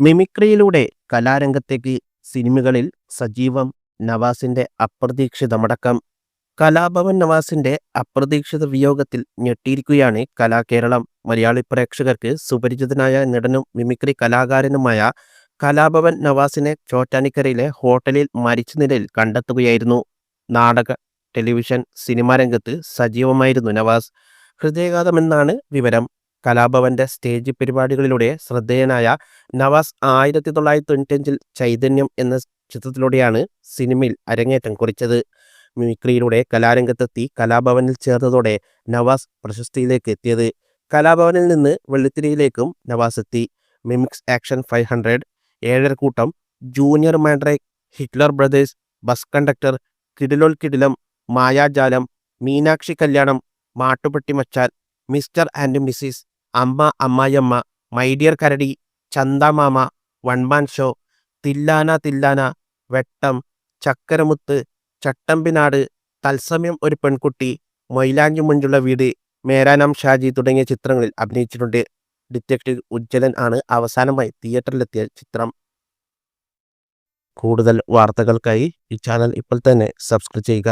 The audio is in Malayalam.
മിമിക്രിയിലൂടെ കലാരംഗത്തേക്ക് സിനിമകളിൽ സജീവം നവാസിന്റെ അപ്രതീക്ഷിത മടക്കം കലാഭവൻ നവാസിന്റെ അപ്രതീക്ഷിത വിയോഗത്തിൽ ഞെട്ടിയിരിക്കുകയാണ് കലാകേരളം. മലയാളി പ്രേക്ഷകർക്ക് സുപരിചിതനായ നടനും മിമിക്രി കലാകാരനുമായ കലാഭവൻ നവാസിനെ ചോറ്റാനിക്കരയിലെ ഹോട്ടലിൽ മരിച്ച നിലയിൽ കണ്ടെത്തുകയായിരുന്നു. നാടക ടെലിവിഷൻ സിനിമാ രംഗത്ത് സജീവമായിരുന്നു നവാസ്. ഹൃദയഘാതമെന്നാണ് വിവരം. കലാഭവന്റെ സ്റ്റേജ് പരിപാടികളിലൂടെ ശ്രദ്ധേയനായ നവാസ് ആയിരത്തി തൊള്ളായിരത്തി തൊണ്ണൂറ്റഞ്ചിൽ ചൈതന്യം എന്ന ചിത്രത്തിലൂടെയാണ് സിനിമയിൽ അരങ്ങേറ്റം കുറിച്ചത്. മിമിക്രിയിലൂടെ കലാരംഗത്തെത്തി കലാഭവനിൽ ചേർന്നതോടെ നവാസ് പ്രശസ്തിയിലേക്ക് എത്തിയത്. കലാഭവനിൽ നിന്ന് വെള്ളിത്തിരിയിലേക്കും നവാസ് എത്തി. Mimics action five hundred Ezharakoottam junior mandrake Hitler brothers bus conductor Kidilol Kidilam Mayajalam Meenakshi Kalyanam Mattupetti Machan mister and missus Amma Ammayiyamma my dear Karadi Chandamama one man show Thillana Thillana Vettam Chakkaramuthu Chattambinadu Thathsamayam Oru Penkutty മൊയിലാഞ്ചി മുഞ്ചുള്ള വീട് മേരാനാം ഷാജി തുടങ്ങിയ ചിത്രങ്ങളിൽ അഭിനയിച്ചിട്ടുണ്ട്. ഡിറ്റക്റ്റീവ് ഉജ്ജ്വലൻ ആണ് അവസാനമായി തിയേറ്ററിലെത്തിയ ചിത്രം. കൂടുതൽ വാർത്തകൾക്കായി ഈ ചാനൽ ഇപ്പോൾ തന്നെ സബ്സ്ക്രൈബ് ചെയ്യുക.